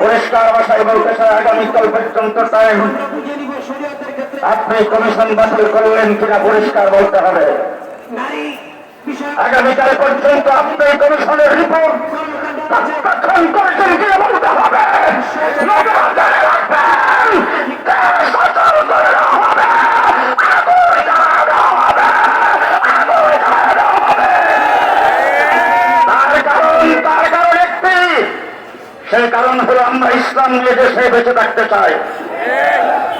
পরিষ্কার ভাষায় বলতে চাই আগামীকাল পর্যন্ত টাইম আপনি কমিশন বাতিল করলেন কিনা পরিষ্কার বলতে হবে। আগামীকাল পর্যন্ত আপনি কমিশনের সেই কারণ হলো আমরা ইসলাম নিয়ে দেশে বেঁচে থাকতে চাই।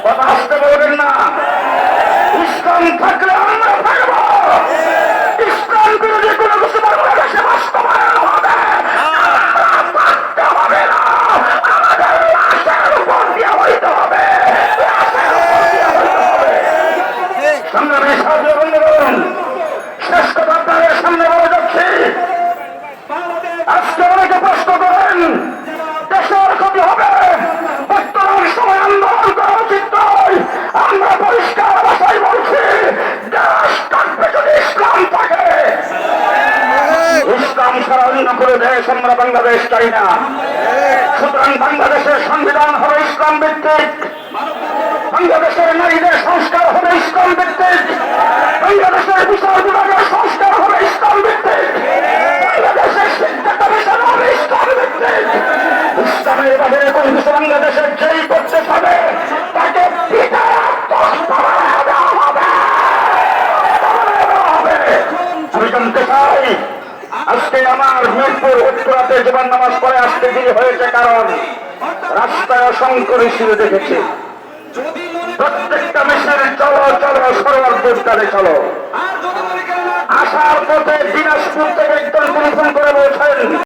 কথা আসতে বলবেন না। ইসলাম থাকলে করে দেশ আমরা বাংলাদেশ চাই না। সুতরাং বাংলাদেশের সংবিধান হবে ইসলাম ভিত্তিক। বাংলাদেশের নারীদের সংস্কার হবে ইসলাম ভিত্তিক। বাংলাদেশের বিচার বিভাগের সংস্কার হবে ইসলাম ভিত্তিক বাংলাদেশের শিক্ষা কমিশন হবে ইসলাম ভিত্তিক ইসলামের বাহিরে কোন কিছু বাংলাদেশের যেই করতে পারে তাকে পিতায় আত্মহত্যা দেওয়া হবে বানায় দেওয়া হবে। আমি জানতে চাই আজকে আমার মিরপুর উত্তরাতে জীবন নামাজ পড়ে আসতে দেরি হয়েছে কারণ রাস্তায় অসংখ্য মিছিল দেখেছি। প্রত্যেকটা মিছিল, চলো চলো, সরোয়ার দুর্গারে চলো। আসার পথে